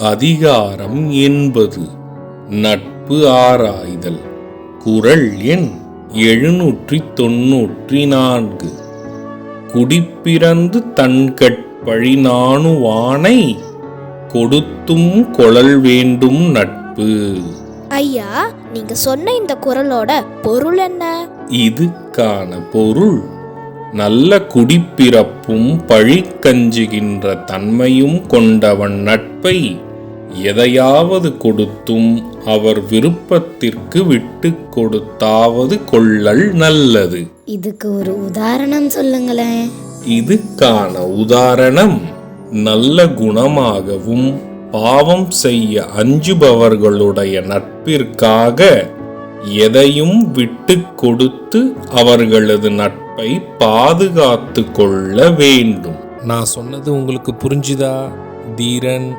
அதிகாரம் என்பது. நட்பு ஆராய்தல். குரல் எண் எழுநூற்றி தொன்னூற்றி நான்கு குடிப்பிறந்து தன்கட்பழி நாணுவானை கொடுத்தும் கொளல் வேண்டும் நட்பு. ஐயா நீங்க சொன்ன இந்த குரலோட பொருள் என்ன? இதுக்கான பொருள் நல்ல குடிப்பிறப்பும் பழிக்கஞ்சுகின்ற தன்மையும் கொண்டவன் நட்பை எதையாவது கொடுத்தும் அவர் விருப்பத்திற்கு விட்டு கொடுத்தாவது கொள்ளல் நல்லது. இதுக்கு ஒரு உதாரணம் சொல்லுங்களேன். இதுக்கான உதாரணம் நல்ல குணமாகவும் பாவம் செய்ய அஞ்சுபவர்களுடைய நட்பிற்காக எதையும் விட்டு கொடுத்து அவர்களது நட்பை பாதுகாத்து கொள்ள வேண்டும். நான் சொன்னது உங்களுக்கு புரிஞ்சுதா? தீரன்